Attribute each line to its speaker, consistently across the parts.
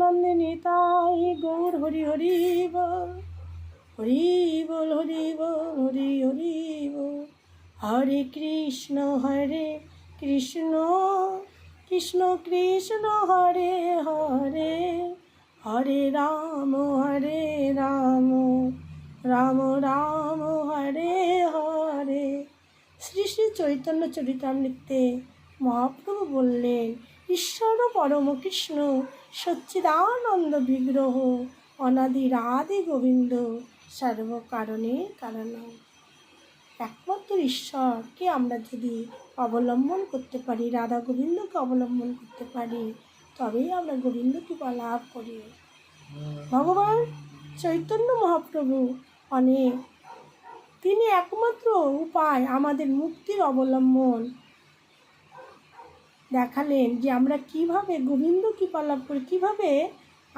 Speaker 1: নন্দিনী তাই গৌর হরি হরি বল হরি বল হরি বল হরি হরি হরে কৃষ্ণ হরে কৃষ্ণ কৃষ্ণ কৃষ্ণ হরে হরে হরে রাম হরে রাম রাম রাম হরে হরে শ্রী শ্রী চৈতন্য চরিতামৃতে মহাপ্রভু বললেন ঈশ্বর পরম কৃষ্ণ সচ্চিদানন্দ বিগ্রহ অনাদি রাধে গোবিন্দ সর্বকারণে কারণ একমাত্র ঈশ্বরকে আমরা যদি অবলম্বন করতে পারি রাধা গোবিন্দকে অবলম্বন করতে পারি তবেই আমরা গোবিন্দ কৃপা লাভ করি ভগবান চৈতন্য মহাপ্রভু অনেক তিনি একমাত্র উপায় আমাদের মুক্তির অবলম্বন দেখালেন যে আমরা কিভাবে গোবিন্দ কৃপা লাভ করি কীভাবে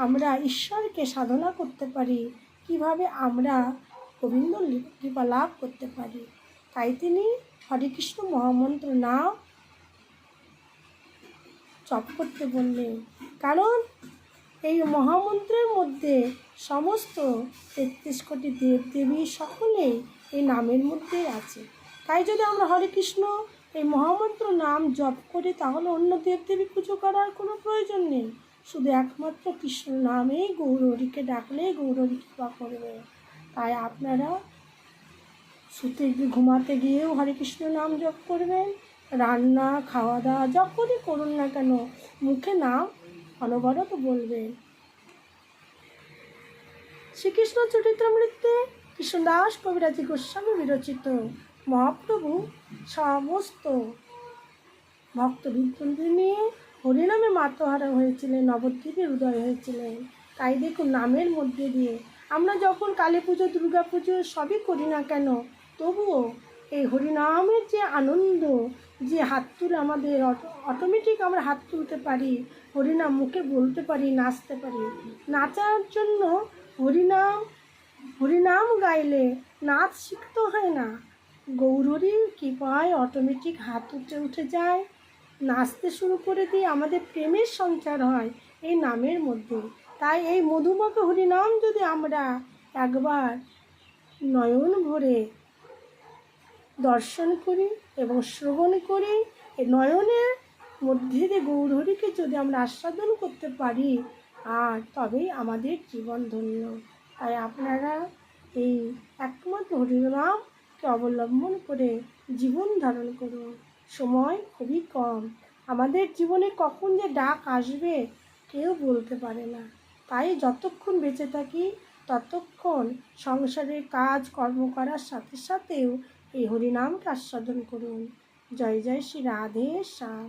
Speaker 1: আমরা ঈশ্বরকে সাধনা করতে পারি কিভাবে আমরা গোবিন্দ কৃপা লাভ করতে পারি তাই তিনি হরিকৃষ্ণ মহামন্ত্র নাও চপ করতে বললেন কারণ এই মহামন্ত্রের মধ্যে সমস্ত তেত্রিশ কোটি দেব দেবী সকলেই এই নামের মধ্যেই আছে তাই যদি আমরা হরে কৃষ্ণ এই মহামন্ত্র নাম জপ করে তাহলে অন্য দেবদেবী পুজো করার কোনো প্রয়োজন নেই শুধু একমাত্র কৃষ্ণ নামেই গৌরহরিকে ডাকলে গৌরহরি কৃপা করবে তাই আপনারা শুতে ঘুমাতে গিয়েও হরে কৃষ্ণ নাম জপ করবেন রান্না খাওয়া দাওয়া যখনই করুন না কেন মুখে নাম অনবরত বলবেন শ্রীকৃষ্ণ চরিত্রামৃত্যে কৃষ্ণদাস কবিরাজী গোস্বামী বিরচিত মহাপ্রভু সমস্ত ভক্ত ভক্তবৃন্দদের নিয়ে হরিনামে মাতোহারা হয়েছিলেন নবদ্বীপের উদয় হয়েছিলেন তাই দেখুন নামের মধ্যে দিয়ে আমরা যখন কালী পুজো দুর্গা পুজো সবই করি না কেন তবুও এই হরিনামের যে আনন্দ যে হাত তুলে আমাদের অটোমেটিক আমরা হাত তুলতে পারি হরিনাম মুখে বলতে পারি নাচতে পারি নাচার জন্য হরিনাম হরিনাম গাইলে নাচ শিখতে হয় না গৌররই কৃপায় অটোমেটিক হাত উঠে উঠে যায় নাচতে শুরু করে দিয়ে আমাদের প্রেমের সঞ্চার হয় এই নামের মধ্যে তাই এই মধুমক হরিনাম যদি আমরা একবার নয়ন ভরে দর্শন করি এবং শ্রবণ করি এই নয়নের মধ্যে দিয়ে গৌরহরিকে যদি আমরা আস্বাদন করতে পারি আর তবেই আমাদের জীবন ধন্য তাই আপনারা এই একমাত্র হরিনাম অবলম্বন করে জীবন ধারণ করুন সময় খুবই কম আমাদের জীবনে কখন যে ডাক আসবে কেউ বলতে পারে না তাই যতক্ষণ বেঁচে থাকি ততক্ষণ সংসারের কাজ কর্ম করার সাথে সাথেও এই হরিনামকে আস্বাদন করুন জয় জয় শ্রী রাধে সাহ